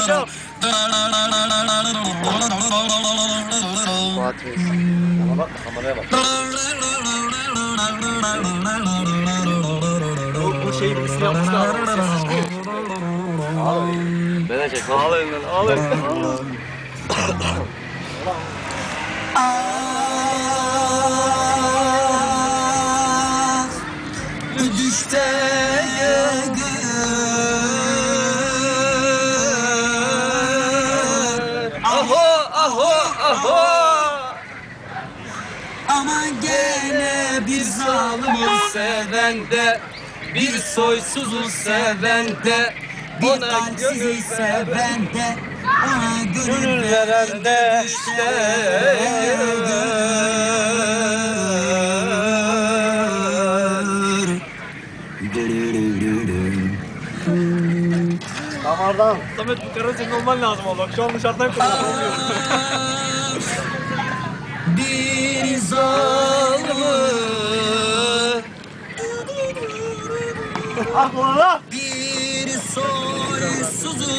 paşam. Fuat Reis. Bana bak kameraya bak. Bu, bu şeyin ismi yapmışlar. Ağlayın. Bana çek. Ağlayın lan ağlayın. Düşte Aho aho aho. Ama gene bir zalim seven de bir soysuzu seven de Bir ona gönül seven de Ona gönül veren de işte Damardan. Samet bu kara senin olman lazım oğlum. Şu an dışarıdan konuşuyor. Bir zalim ah valla. Bir soysuzum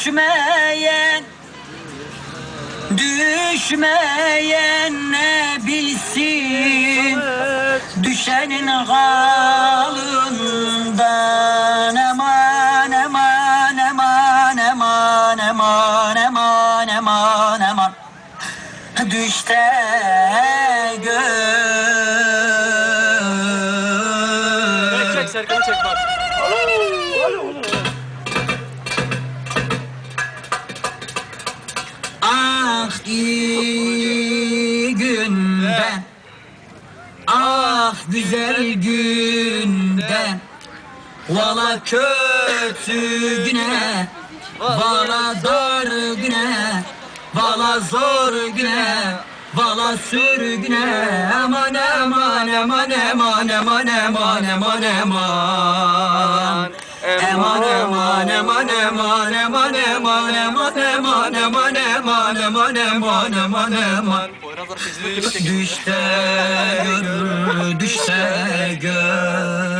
Düşmeyen Düşmeyen ne bilsin? Düşenin halından Düşte Çek çek gör Serkan'ı çek bak. Ah iyi günden Ah güzel günden Vala kötü güne Vala dar güne Vala zor güne Vala sürgüne Aman aman aman aman aman aman aman aman Eman eman eman eman eman eman eman eman eman eman eman eman eman eman Düşte gör, düşte gör